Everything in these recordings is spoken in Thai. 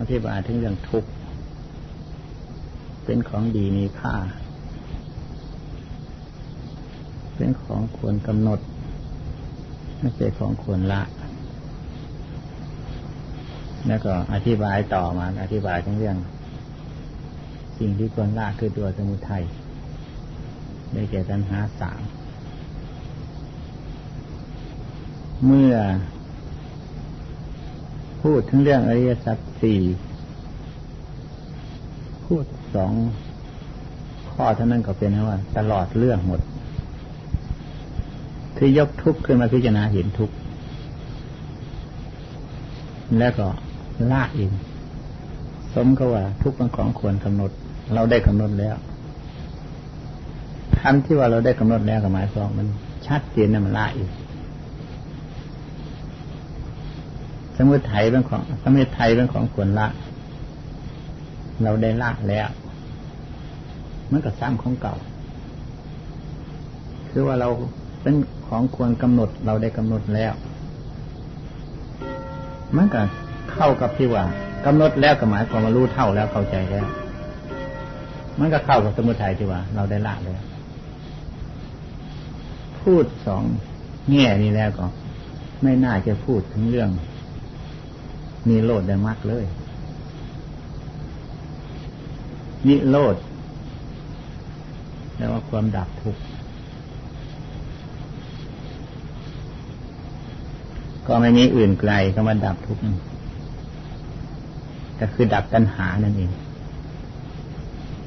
อธิบายถึงเรื่องทุกข์เป็นของดีมีค่า เป็นของควรกำหนด ไม่ใช่ของควรละ แล้วก็อธิบายต่อมา อธิบายถึงเรื่อง สิ่งที่ควรละคือตัวสมุทัยได้แก่ตัณหาสามเมื่อ พูดถึงเรื่องอริยสัจสี่พูดสองข้อเท่านั้นก็เป็นว่า ตลอดเรื่องหมด คือยกทุกข์ขึ้นมาพิจารณาเห็นทุกข์แล้วก็ละเองสมก็ว่า ทุกข์เป็นของควรกำหนด เราได้กำหนดแล้วคำที่ว่าเราได้กำหนดแล้วกับหมายความมันชัดเจนนะมันละอีก สมุทัยเป็นของ สมุทัยเป็นของควรละ เราได้ละแล้วมันก็ซ้ำของเก่า คือว่าเราเป็นของควรกำหนดเราได้กำหนดแล้วมันก็เข้ากับที่ว่ากำหนดแล้วก็หมายความว่ารู้เท่าแล้วเข้าใจแล้ว มันก็เข้ากับสมุทัยที่ว่า เราได้ละแล้วพูดสองแง่นี้แล้วก็ ไม่น่าจะพูดถึงเรื่อง มีโลดได้มากเลย นิโรธแปลว่าความดับทุกข์ก็ไม่มีอื่นไกลก็มาดับทุกข์ก็คือดับตัณหานั่นเอง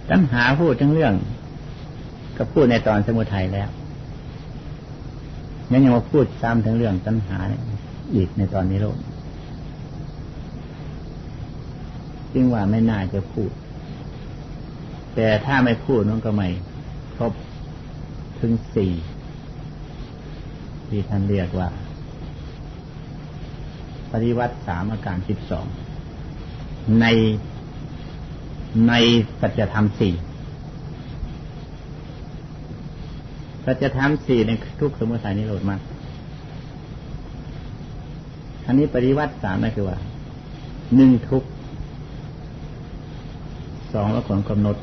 ตัณหาพูดทั้งเรื่อง ก็พูดในตอนสมุทัยแล้วยังยังมาพูดซ้ำทั้งเรื่องตัณหาอีกในตอนนี้โลก จึงว่าไม่น่าจะพูด แต่ถ้าไม่พูดนั่นก็ไม่ครบถึงสี่ที่ท่านเรียกว่า ปฏิวัติสามอาการสิบสองในในสัจธรรมสี่สัจธรรมสี่ในทุกสมุทัยนิโรธมากอันนี้ปฏิวัติสามนั่นคือว่าหนึ่งทุก สองเราขนกำหนด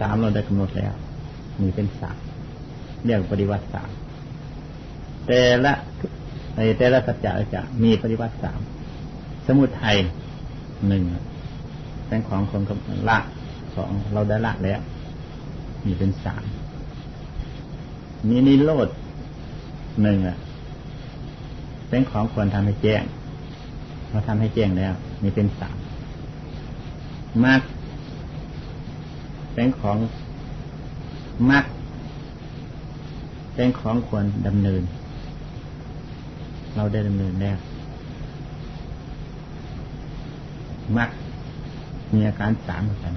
สามเราได้กำหนดแล้วมีเป็นสามเรียกปฏิวัติสามแต่ละในแต่ละสัจจะจะมีปฏิวัติสามสมุทัยหนึ่งเป็นของคนละสองเราได้ละแล้วมีเป็นสามมีนิโรธหนึ่งอะเป็นของควรทำให้แจ้งเราทำให้แจ้งแล้ว มีเป็นสามมาก เป็นของมักเป็นของควรดำเนิน เราได้ดำเนินแล้วมักมีอาการสามเหมือนกัน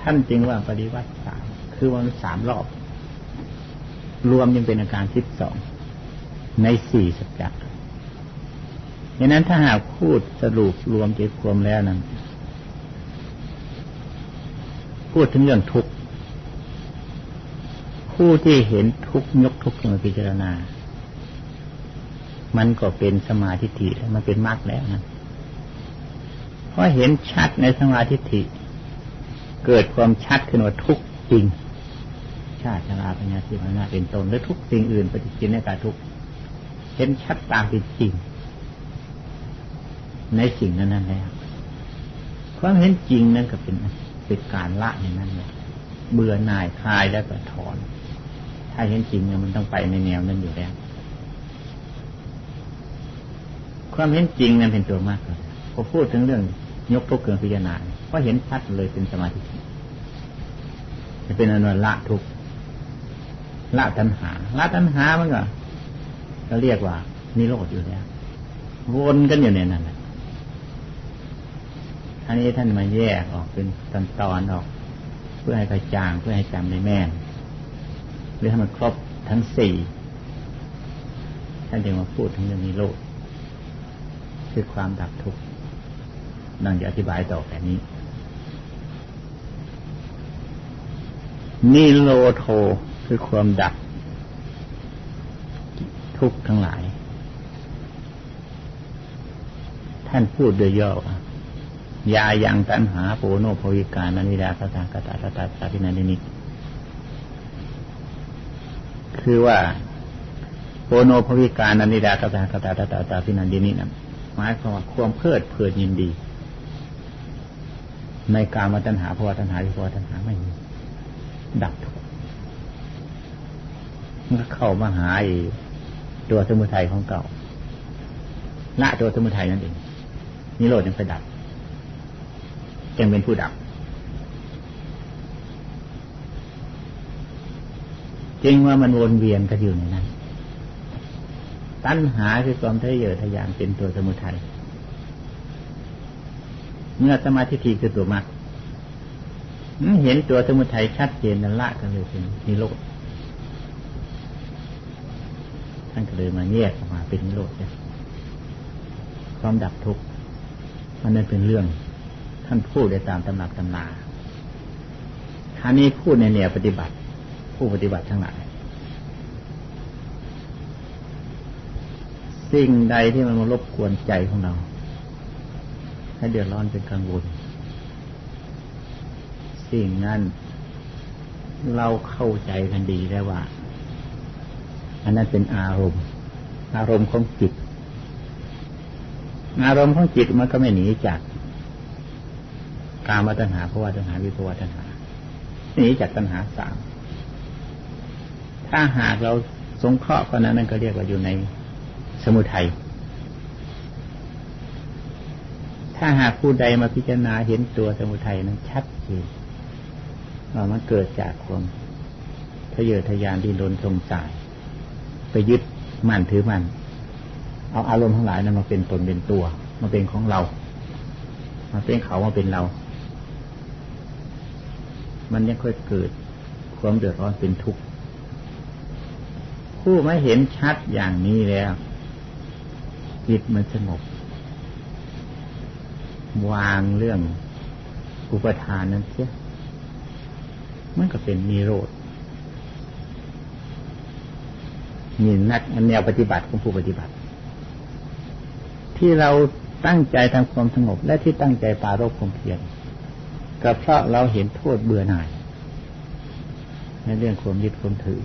ท่านจึงว่าปฏิวัติสามคือวันสามรอบ รวมยังเป็นอาการสิบสองในสี่สัจจะดังนั้นถ้าหากพูดสรุปรวมใจความแล้วนั้น พูดถึงเรื่องทุกข์ผู้ที่เห็นทุกข์ยกทุกข์มาพิจารณา มันก็เป็นสมาธิฐิมันเป็นมรรคแล้วนะเพราะเห็นชัดในสมาธิฐิเกิดความชัดขึ้นว่าทุกข์จริง ชาติชราปัญญาสิมันาเป็นตนและทุกสิ่งอื่นปฏิจินในการทุกข์เห็นชัดตามเป็นจริง ในสิ่งนั้นนั่นแล้วความเห็นจริงนั่นก็เป็น เป็นการละอย่างนั้นเลยเบื่อหน่ายคลายแล้วก็ถอน ถ้าเห็นจริงเนี่ยมันต้องไปในแนวนั้นอยู่แล้ว ความเห็นจริงนั้นเป็นตัวมากเลยพอพูดถึงเรื่องยกทุกข์เกินพิจารณาเพราเห็นชัดเลยเป็นสมาธิจะเป็นอนุละทุกละตัณหา ละตัณหามันก็เราเรียกว่านิโรธอยู่แล้ววนกันอยู่ในนั้นแหละ อันนี้ท่านมาแยกออกเป็นตอนตอนออก เพื่อให้กระจ่างเพื่อให้จำได้แม่นหรือให้มันครบทั้งสี่ท่านจึงมาพูดถึงเรื่องนิโรธคือความดับทุกข์ดังจะอธิบายต่อแบบนี้ นิโรโทคือความดับทุกข์ทั้งหลาย ท่านพูดโดยย่อ ยายังตันหาโปโนภวิการนันิดาสตากตาตตาสาธินันนิคือว่าโปโนภวิการนันิดากตากตาตตาตาพินันดินินะหมายความว่าความเพลิดเพลินยินดี ในการมาตัญหาภาวะตัญหาวิภาวะตัญหาไม่มีดับทุกมันก็เข้ามาหาตัวสมุทัยของเก่าละตัวสมุทัยนั่นเองนิโรธยังไปดับ จึงเป็นผู้ดับ จริงว่ามันวนเวียนกันอยู่ในนั้น ตัณหาคือความทะเยอทะยานเป็นตัวสมุทัย เมื่อสมาธิทีคือตัวมรรคเห็นตัวสมุทัยชัดเจนนั่นละกันเลยเป็นนิโรธท่านก็เลยมาแยกออกมาเป็นนิโรธความดับทุกข์มันนั่นเป็นเรื่อง ท่านพูดได้ตามตำหนักตำนาท่านี้พูดในแนวปฏิบัติ ผู้ปฏิบัติทั้งหลายสิ่งใดที่มันมารบกวนใจของเรา ให้เดือดร้อนเป็นกังวลสิ่งนั้นเราเข้าใจกันดีแล้วว่า อันนั้นเป็นอารมณ์ อารมณ์ของจิต อารมณ์ของจิตมันก็ไม่หนีจาก การมาตัญหาภาวะตัญหาวิภาวะตัญหาหนีจากตัญหาสามถ้าหากเราสงเคราะห์ก็นั้นนั่นก็เรียกว่าอยู่ในสมุทัยถ้าหากผู้ใดมาพิจารณาเห็นตัวสมุทัยนั้นชัดเจนว่ามันเกิดจากความทะเยอทะยานดินรนสงสาย ไปยึดมั่นถือมั่นเอาอารมณ์ทั้งหลายนั้นมาเป็นตนเป็นตัว มาเป็นของเรา มาเป็นเขามาเป็นเรา มันยังค่อยเกิดความเดือดร้อนเป็นทุกข์ผู้ไม่เห็นชัดอย่างนี้แล้ว จิตมันสงบ วางเรื่องอุปทานนั้นเสียมันก็เป็นนิโรธนี่นักแนวปฏิบัติของผู้ปฏิบัติ ที่เราตั้งใจทำความสงบและที่ตั้งใจปารคความเพียร ก็เพราะเราเห็นโทษเบื่อหน่าย ในเรื่องความยึดความถือ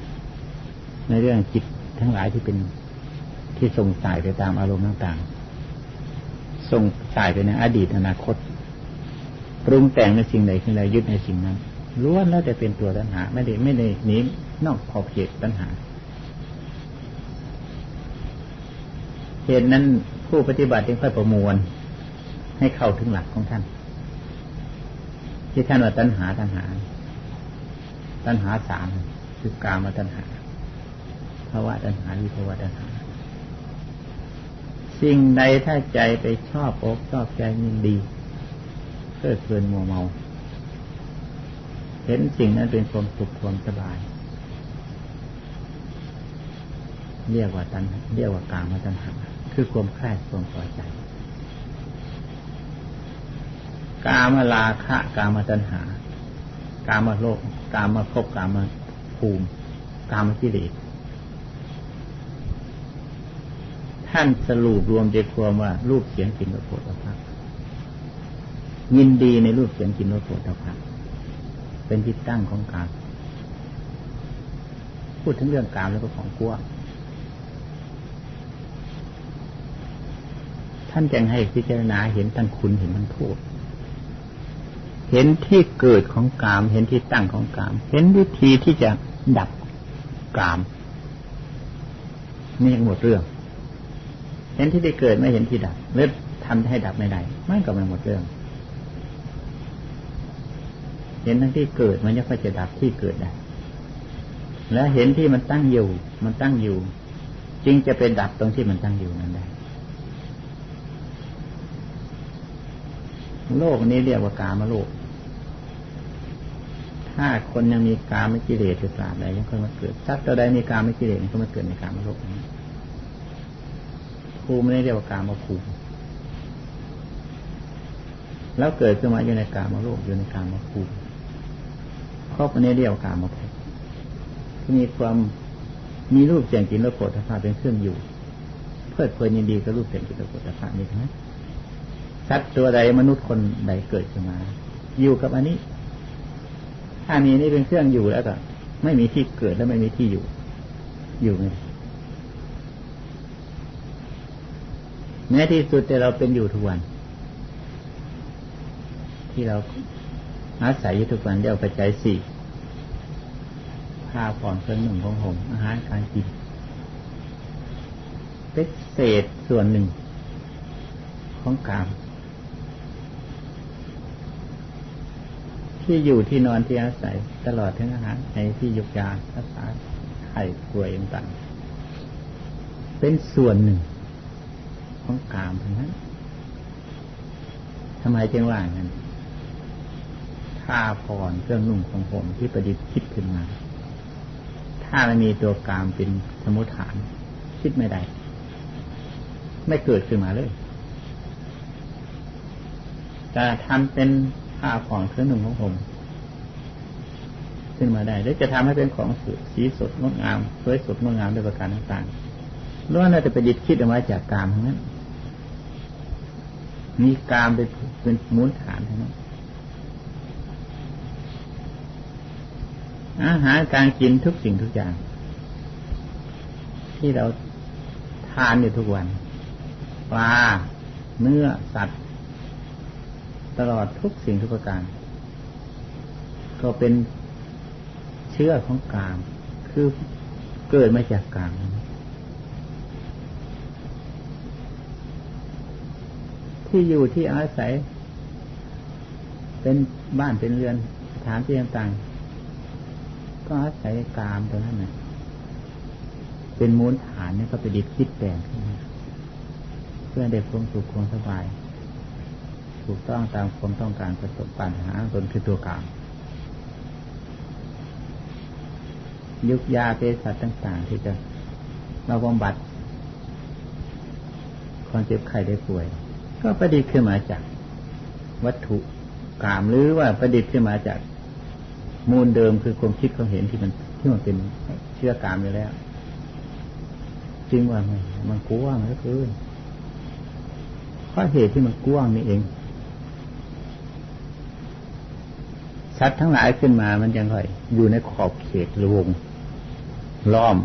ในเรื่องจิตทั้งหลายที่เป็นที่ส่งสายไปตามอารมณ์ต่างๆ ส่งสายไปในอดีตอนาคต ปรุงแต่งในสิ่งใดสิ่งใดยึดในสิ่งนั้นล้วนแล้วแต่เป็นตัวตัณหา ไม่ได้ไม่ได้หนีนอกขอบเขตตัณหา เหตุนั้นผู้ปฏิบัติจึงค่อยประมวลให้เข้าถึงหลักของท่าน ที่ท่านว่าตัณหาตัณหา ตัณหาสามคือกามาตัณหาภาวะตัณหาวิภาวะตัณหา สิ่งใดถ้าใจไปชอบอกชอบใจยินดีเพื่อเพลินมัวเมา เห็นสิ่งนั้นเป็นความสุขความสบาย เรียกว่าตัณเรียกว่ากามาตัณหา คือความใคร่ความพอใจ กามาลาคะ กามาตัณหา กามาโลก กามาภพกามาภูมิ กามากิเลสท่านสรุปรวมใจความว่ารูปเสียงกลิ่นรสโผฏฐัพยินดีในรูปเสียงกลิ่นรสโผฏฐัพเป็นที่ตั้งของการพูดถึงเรื่องการแล้วก็ของกลัวท่านจึงให้พิจารณาเห็นทั้งคุณเห็นทั้งโทษ เห็นที่เกิดของกาม เห็นที่ตั้งของกาม เห็นวิธีที่จะดับกาม นี่ยังหมดเรื่อง เห็นที่ได้เกิดไม่เห็นที่ดับเลือทำให้ดับไม่ได้ไม่ก็ไม่หมดเรื่อง เห็นทั้งที่เกิดมันยังจะดับที่เกิดได้ แล้วเห็นที่มันตั้งอยู่ มันตั้งอยู่ จึงจะเป็นดับตรงที่มันตั้งอยู่นั้นได้โลกนี้เรียกว่ากามโลก ถ้าคนยังมีกามไม่กิเลสอยู่ตราบใดยังค่อยมาเกิดสักตัวใดมีกามไม่กิเลสก็มาเกิดในกามโลกนี้ภูมิไม่ได้เรียกว่ากามภูมิแล้วเกิดขึ้นมาอยู่ในกามโลกอยู่ในกามภูมิครอบนี้เรียกว่ากามภพที่มีความมีรูปเสียงกลิ่นรสโผฏฐัพพะเป็นเครื่องอยู่ เพื่อเพลินยินดีกับรูปเสียงกลิ่นรสโผฏฐัพพะนี่ทั้งนั้นสัตว์ตัวใดมนุษย์คนใดเกิดขึ้นมา อยู่กับอันนี้ ถ้ามีนี่เป็นเครื่องอยู่แล้วก็ ไม่มีที่เกิดและไม่มีที่อยู่ อยู่ไงแม้ที่สุดแต่เราเป็นอยู่ทุกวัน ที่เราอาศัยอยู่ทุกวันเดียวปัจจัยสี่ผ้าผ่อนเครื่องหนึ่งของผมอาหารการกินเป็นเศษส่วนหนึ่งของกาม ที่อยู่ที่นอนที่อาศัย ตลอดทั้งอาหารในที่ยุกยารักษาไข้ป่วยต่างๆเป็นส่วนหนึ่ง ของกามทั้งนั้นทำไมจึงว่างั้นถ้าผ่อนเครื่องนุ่งของผมที่ประดิษฐ์คิดขึ้นมา ถ้ามันมีตัวกามเป็นสมุฐาน คิดไม่ได้ ไม่เกิดขึ้นมาเลยจะทำเป็น ผ้าผ่อนเครื่องหนุ่งของผมขึ้นมาได้หรือจะทำให้เป็นของสีสดงดงามสวยสดงดงามด้วยประการต่างๆล้วนน่าจะประดิษฐ์คิดออกมาจากกามทั้งนั้นมีกามเป็นเป็นมูลฐานทั้งนั้นอาหารการกินทุกสิ่งทุกอย่าง ที่เราทานอยู่ทุกวันปลาเนื้อสัตว์ ตลอดทุกสิ่งทุกประการ ก็เป็นเชื้อของกาม คือเกิดมาจากกามที่อยู่ที่อาศัย เป็นบ้านเป็นเรือนสถานที่ต่างก็อาศัยกามตัวนั้นนะเป็นมูลฐานเนี่ยก็ไปดิดคิดแต่งเพื่อได้ความสุขความสบาย ถูกต้องตามความต้องการประสบปัญหาตนคือตัวกลามยุกยาเภสัชต่างๆ ที่จะมาบำบัดความเจ็บไข้ได้ป่วย ก็ประดิษฐ์ขึ้นมาจาก วัตถุกามหรือว่าประดิษฐ์ขึ้นมาจากมูลเดิมคือความคิดเขาเห็นที่มันที่มันเป็นเชื่อกามอยู่แล้วจริงว่ามันกว้างเหลือเกินเพราะเหตุที่มันกว้างนี่เอง ชัดทั้งหลายขึ้นมามันยังไงอยู่ในขอบเขตรวงล้อม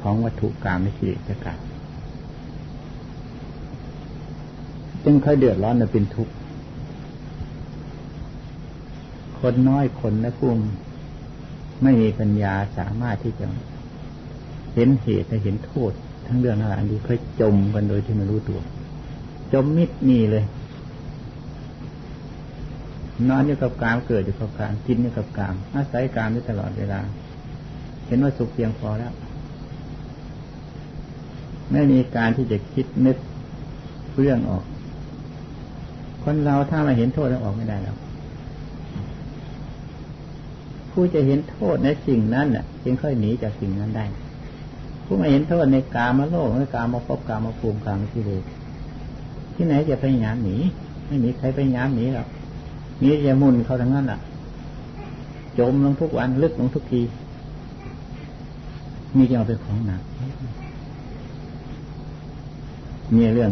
ของวัตถุกรรมในกิเลสกรรมจึงค่อยเดือดร้อนและเป็นทุกข์คนน้อยคนนะพุ่มไม่มีปัญญาสามารถที่จะเห็นเหตุและเห็นโทษ ทั้งเรื่องทั้งหลายดีเคยจมกันโดยที่ไม่รู้ตัว จมมิดนี่เลย นอนอยู่กับกามเกิดอยู่กับกามกินอยู่กับกามอาศัยกามได้ตลอดเวลา เห็นว่าสุขเพียงพอแล้ว ไม่มีการที่จะคิดนึกเรื่องออก คนเราถ้ามาเห็นโทษแล้วออกไม่ได้แล้วผู้จะเห็นโทษในสิ่งนั้นน่ะ จึงค่อยหนีจากสิ่งนั้นได้ ผู้ไม่เห็นโทษในกามาโลกในกามาพบกามาภูมิกามาที่เลยที่ไหนจะพยายามหนีไม่มีใครพยายามหนีหรอก มีจะมุนเขาทั้งนั้นอะ จมลงทุกวันลึกลงทุกทีมีจะเอาไปของหนักมีเรื่อง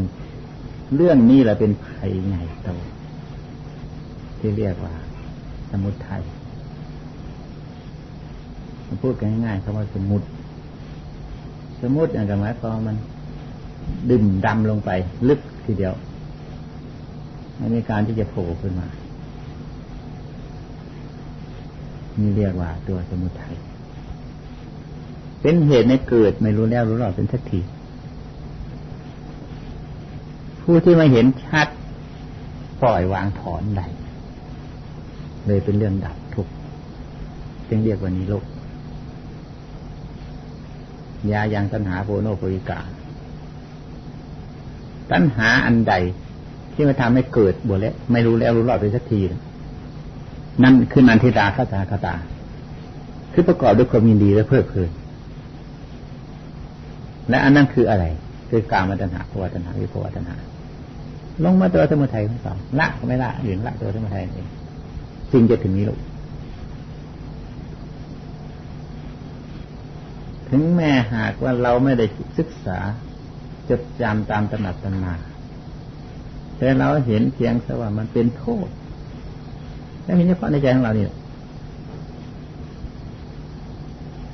เรื่องนี้แหละเป็นภัยใหญ่โตที่เรียกว่า สมุทัยพูดกันง่ายๆคำว่าสมุด สมุดอย่างกับหมายความมันดื่มดำลงไป ลึกทีเดียวไม่มีการที่จะโผล่ขึ้นมา มีเรียกว่าตัวสมุทัยเป็นเหตุในเกิดไม่รู้แล้วรู้หรอกเป็นทักทีผู้ที่มาเห็นชัดปล่อยวางถอนได้เลยเป็นเรื่องดับทุกข์จึงเรียกว่านิโรธยายังตัณหาโพโนโพยิกาตัณหาอันใดที่มาทำให้เกิดบวแล้วไม่รู้แล้วรู้รอดไปสักทีนั่ นั่นคือนันทิตาคาตาคาตา คือประกอบด้วยความยินดีและเพลิดเพลินและอันนั้นคืออะไร คือการมาตัณหาภวตัณหาวิภวตัณหาลงมาตัวสมุทัยทั้งสองละก็ไม่ละหรือละตัวสมุทัยเองจึงจะถึงนี้ลูกถึงแม้หากว่าเราไม่ได้ศึกษาจดจำตามตำหนักตำนาแต่เราเห็นเพียงแต่ว่ามันเป็นโทษ แล้วเห็นเฉพาะในใจของเราเนี่ย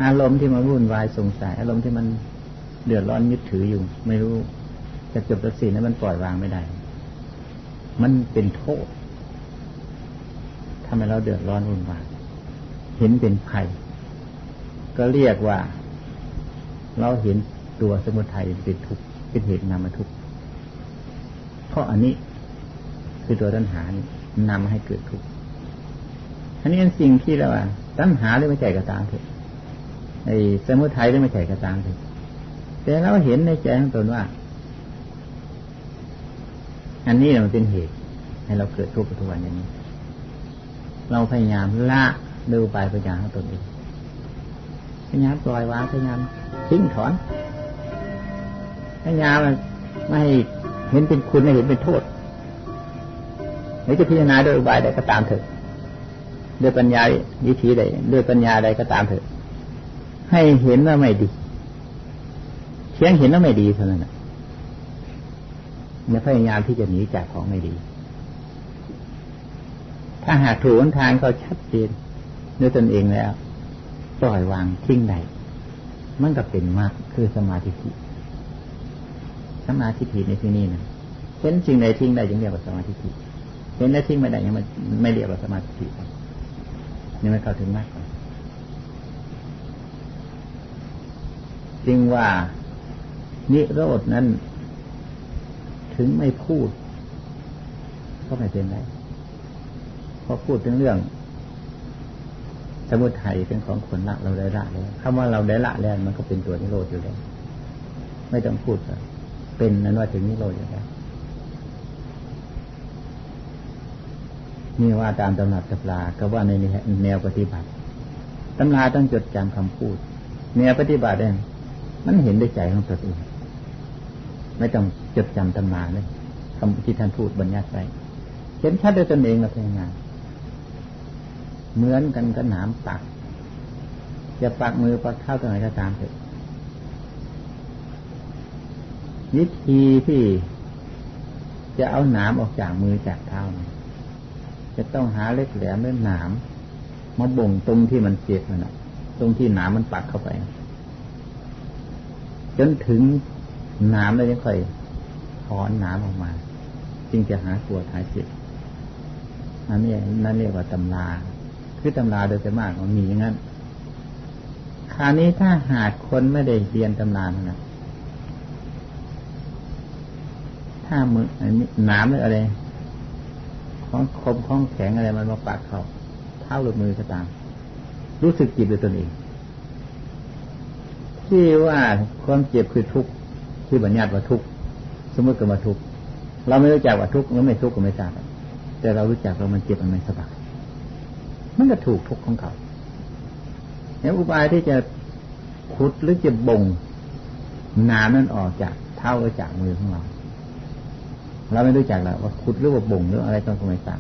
อารมณ์ที่มาวุ่นวายสงสัย อารมณ์ที่มันเดือดร้อนยึดถืออยู่ ไม่รู้จะจบจะสิ้นแล้วมันปล่อยวางไม่ได้ มันเป็นโทษทำให้เราเดือดร้อนวุ่นวายเห็นเป็นภัย ก็เรียกว่า เราเห็นตัวสมุทัยเป็นทุกข์เป็นเหตุนำมาทุกข์เพราะอันนี้คือตัวตัณหานนำให้เกิดทุกข์ อันนี้เป็นสิ่งที่เราว่าตัณหาหรือไม่ใช่กระตามเถอะไอ้สมุทัยหรือไม่ใช่กระตามเถอะแต่เราเห็นในใจของตนว่า อันนี้มันเป็นเหตุ ให้เราเกิดทุกข์ทุกวันอย่างนี้ เราพยายามละดูไปพยายามของตนเองพยายามปล่อยวางพยายามทิ้งถอนพยายามไม่ให้เห็นเป็นคุณไม่เห็นเป็นโทษหรือจะพิจารณาโดยอุบายใดก็ตามเถอะ ด้วยปัญญาวิธีใดด้วยปัญญาใดก็ตามเถอะ ให้เห็นว่าไม่ดีเพียงเห็นว่าไม่ดีเท่านั้นเนี่ยพยายามที่จะหนีจากของไม่ดี ถ้าหากถูกทางเขาชัดเจนด้วยตนเองแล้ว ปล่อยวางทิ้งใดมันก็เป็นมากคือสมาธิสมาธิในที่นี้นะเห็นสิ่งใดทิ้งได้ยังเรียกว่าสมาธิเห็นได้ทิ้งไม่ได้ยังไม่เรียกว่าสมาธิ นี่ไม่เข้าถึงมากกว่าจึงว่านิโรดนั้น ถึงไม่พูด ก็ไม่เป็นไรเพราะพูดถึงเรื่อง สมุทัยเป็นของคนละเราได้ละแล้วคำว่าเราได้ละแล้วมันก็เป็นตัวนิโรธอยู่แล้ว ไม่ต้องพูดเป็นนั้นว่าถึงนิโรธอยู่แล้ว นี่ว่าตามตำหนักตำราก็ว่าในแนวปฏิบัติตำราต้องจดจำคำพูด แนวปฏิบัติเองมันเห็นได้ใจของตัวเองไม่ต้องจดจำตำราเลยคำที่ท่านพูดบรรยายไปเห็นชัดด้วยตนเองเราพยายามเหมือนกันกับหนามปักจะปักมือปักเท้าตรงไหนก็ตามเถอะวิธีที่จะเอาหนามออกจากมือจากเท้า จะต้องหาเล็กแหลมเล่นหนามมาบ่งตรงที่มันเจ็บนั่นะตรงที่หนามมันปักเข้าไป จนถึงหนามแล้วยังค่อยถอนหนามออกมา จึงจะหาปวดหายเจ็บอันนี้นั่นเรียกว่าตำราคือตำราโดยส่วนมากมันมีอย่างนั้นคราวนี้ถ้าหากคนไม่ได้เรียนตำรานะถ้ามือน้ำหรืออะไร ของคมของแข็งอะไรมันมาปากเขาเท้าหรือมือก็ตาม รู้สึกจิตด้วยตนเองที่ว่าความเจ็บคือทุกข์ที่บัญญัติว่าทุกข์สมมติก็มาทุกข์เราไม่รู้จักว่าทุกข์หรือไม่ทุกข์ก็ไม่ทราบแต่เรารู้จักเรามันเจ็บมันไม่สบายมันก็ถูกทุกข์ของเขาแล้วอุบายที่จะขุดหรือจะบ่งน้ำนั้นออกจากเท้าหรือจากมือของเรา เราไม่รู้จักหรอกว่าขุดหรือว่าบ่งหรืออะไรต้องไม่ทราบ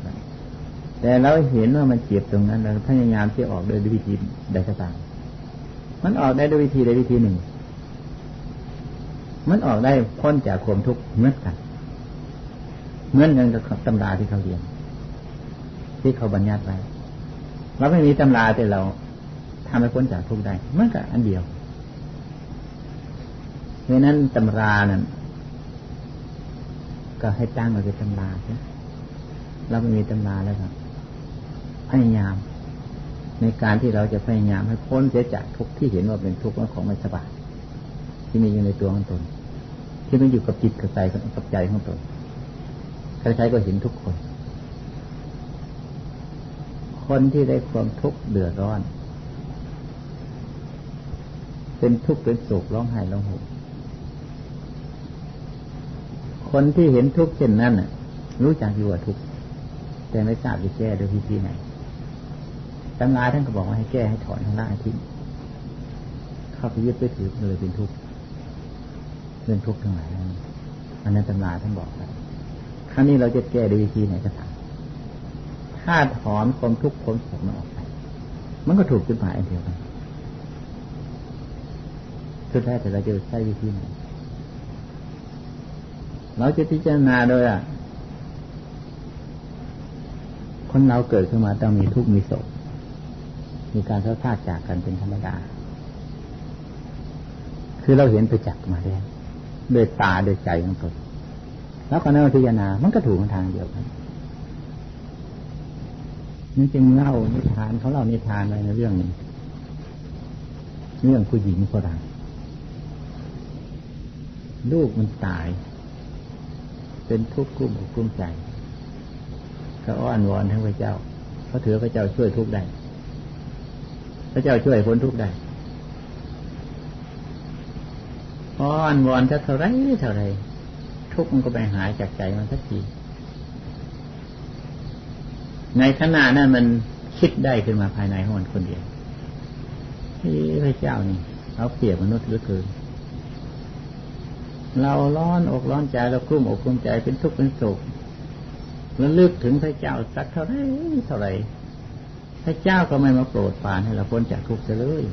แต่เราเห็นว่ามันเจ็บตรงนั้นเราพยายามที่ออกโดยวิธีใดก็ตามมันออกได้ด้วยวิธีใดวิธีหนึ่ง มันออกได้พ้นจากความทุกข์เหมือนกันเหมือนกันกับตำราที่เขาเรียน ที่เขาบัญญัติไว้เราไม่มีตำราแต่เราทำให้พ้นจากทุกข์ได้มันก็อันเดียวเพราะนั้นตำรานั้น ก็ให้ตั้งมาเป็นตำราใช่เราไม่มีตำราแล้วครับพยายาม ในการที่เราจะพยายามให้พ้นเสียจากทุกที่เห็นว่าเป็นทุกข์ของไม่สบายที่มีอยู่ในตัวของตน ที่มันอยู่กับจิตกับใจกับใจของตนใครๆก็เห็นทุกคน คนที่ได้ความทุกข์เดือดร้อน เป็นทุกข์เป็นโศกร้องไห้ร้องห่ม คนที่เห็นทุกข์เช่นนั้นรู้จักอยู่ว่าทุกข์แต่ไม่ทราบจะแก้โดยวิธีไหนตำราท่านก็บอกว่าให้แก้ให้ถอนทั้งละทิ้งเข้าไปยึดไปถือเลยเป็นทุกข์เรื่องทุกข์ทั้งหลายอันนั้นตำราท่านบอกแล้วครั้งนี้เราจะแก้โดยวิธีไหนก็ตามถ้าถอนความทุกข์ความโศกมันออกไป มันก็ถูกจุดหมายอันเดียวกันสุดท้ายแต่เราจะใช้วิธีไหน เราจะพิจารณาโดยอะคนเราเกิดขึ้นมาต้องมีทุกข์มีโศกมีการทะเลาะจากกันเป็นธรรมดา คือเราเห็นไปจักมาแล้วด้วยตาด้วยใจของตนแล้วก็นั่งพิจารณา มันก็ถูกทางเดียวกันนี่จึงเล่านิทานเขาเล่านิทานอะไรในเรื่องนี้เรื่องผู้หญิงฝรั่งลูกมันตาย เป็นทุกข์กุ้มอกกุ้มใจเขาอ้อนวอนทั้งพระเจ้าเขาถือพระเจ้าช่วยทุกได้ พระเจ้าช่วยพ้นทุกได้อ้อนวอนจะเท่าไรเท่าไรทุกข์มันก็ไปหายจากใจมันสักทีในขณะนั้นมันคิดได้ขึ้นมาภายในของมันคนเดียวที่พระเจ้านี่เอาเปรียบมนุษย์หรือเกิน เราร้อนอกร้อนใจเรากลุ้มอกกลุ้มใจเป็นทุกข์เป็นโศกแล้วลึกถึงพระเจ้าสักเท่าไรเท่าไรพระเจ้าก็ไม่มาโปรดปานให้เราพ้นจากทุกข์เลย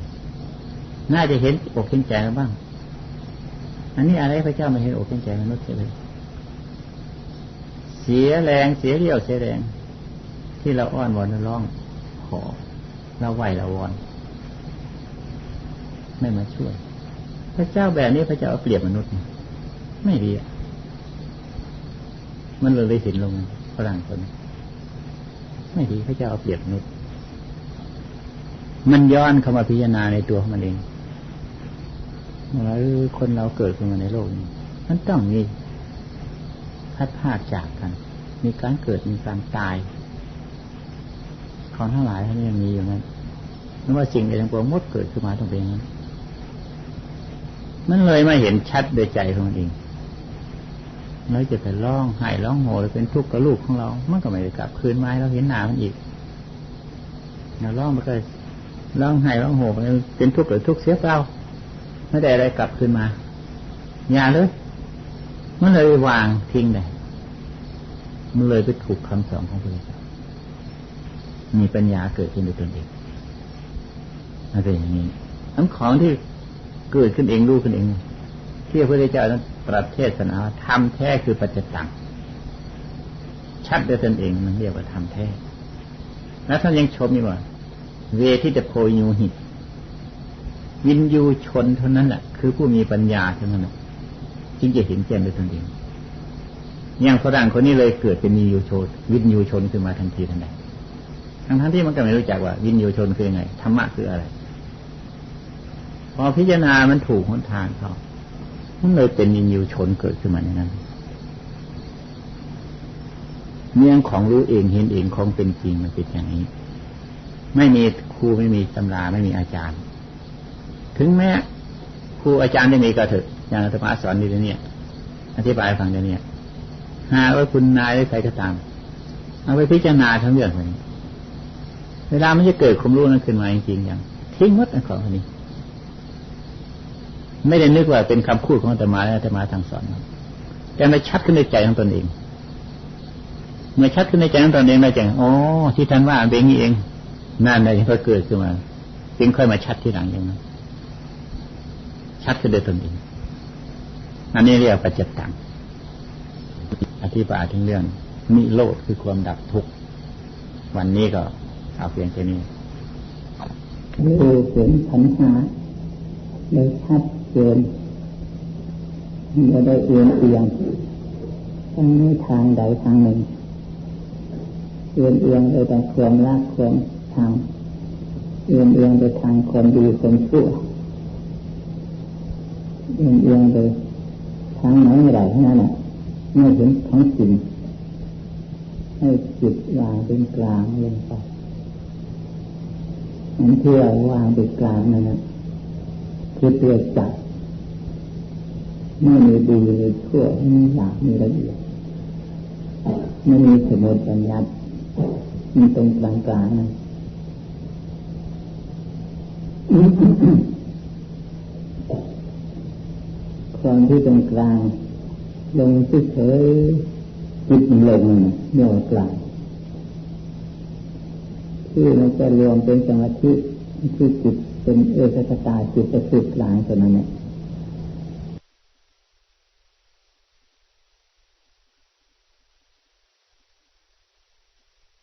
น่าจะเห็นอกเห็นใจบ้าง อันนี้อะไรพระเจ้าไม่เห็นอกเห็นใจมนุษย์เลย เสียแรงเสียเรี่ยวเสียแรง ที่เราอ้อนวอนร้องขอเราไหวเราวอน ไม่มาช่วย พระเจ้าแบบนี้พระเจ้าเอาเปรียบมนุษย์ ไม่ดีมันเลยเลยสินลงฝรั่งคนไม่ดีพระเจ้าเอาเปรียบมนุษย์มันย้อนเข้ามาพิจารณาในตัวของมันเองว่าคนเราเกิดขึ้นมาในโลกนี้มันต้องมีพัดพาดจากกัน มีการเกิดมีการตาย ของทั้งหลายท่านยังมีอยู่นั้นไม่ว่าสิ่งใดทั้งปวงมดเกิดขึ้นมาตรงเป็นนั้น มันเลยมาเห็นชัดโดยใจของมันเอง เราจะไปร้องไห้ร้องโหยเป็นทุกข์กับลูกของเรา มันก็ไม่ได้กลับคืนมาเราเห็นหนามันอีกเราร้องมันก็ร้องไห้ร้องโหยเป็นทุกข์หรือทุกข์เสียเปล่าไม่ได้อะไรกลับคืนมาอย่าเลยมันเลยวางทิ้งได้มันเลยไปถูกคำสอนของพระเจ้ามีปัญญาเกิดขึ้นในตนเองมันเป็นอย่างนี้ทั้งของที่เกิดขึ้นเองรู้ขึ้นเองที่พระพุทธเจ้านั้น ตรัสเทศนาทำแท้คือปัจจตังชัดด้วยตนเองมันเรียกว่าทำแท้ แล้วท่านยังชมอีกว่า เวทิตโพยูหิต วินยูชนเท่านั้นแหละคือผู้มีปัญญาเท่านั้นแหละจึงจะเห็นแจ้งด้วยตนเองอย่างฝรั่งคนนี้เลยเกิดเป็นมียูชนวินยูชนขึ้นมาทันทีทันใดทั้งทั้งที่มันก็ไม่รู้จักว่า วินยูชนคือไงธรรมะคืออะไร พอพิจารณามันถูกหนทางเขา มันเลยเป็นวินยูชนเกิดขึ้นมาในนั้นเนื่องของรู้เองเห็นเองของเป็นจริงมันเป็นอย่างนี้ ไม่มีครูไม่มีตำราไม่มีอาจารย์ ถึงแม้ครูอาจารย์จะมีก็เถอะอย่างธรรมะสอนดีเนี่ย อธิบายฟังเดี๋ยวนี้หาว่าคุณนายหรือใครก็ตาม เอาไปพิจารณาทั้งเรื่องนี้เวลามันจะเกิดความรู้นั้นขึ้นมาจริงๆอย่างทิ้งมดของคนนี้ ไม่ได้นึกว่าเป็นคำพูดของอาตมาและอาตมาทางสอน แต่มันชัดขึ้นในใจของตนเอง เมื่อชัดขึ้นในใจของตนเองได้จังอ๋อที่ท่านว่าเป็นนี้เอง นั่นเลยก็เกิดขึ้นมาจึงค่อยมาชัดที่หลังอย่างนั้นชัดขึ้นโดยตนเอง อันนี้เรียกปัจจิตังอธิบายถึงเรื่องนิโรธคือความดับทุกข์ วันนี้ก็เอาเพียงแค่นี้คือเห็นปัญหาเลยชัด เจนไม่ได้เอียงเอียงทั้งนี้ทางใดทางหนึ่งเอียงเอียงไปแต่ความรักความทางเอียงเอียงไปทางความดีความชั่วเอียงเอียงไปทางไหนไม่ได้นั่นแหละไม่เห็นของจริงให้จิตวางเป็นกลางลงไปอันที่เราวางเป็นกลางนั่นนะคือเตียจัด ไม่มีดีเลยชั่วมีหยาบมีละเอียดไม่มีสมุดปัญญามีตรงกลางกลางนะความที่ตรงกลาง ลงเฉยจิตลงเนื่อกลางที่มันจะรวมเป็นสมาธิที่จิตเป็นเอกสตาจิตจะสุดกลางตัวนั้นเนี่ย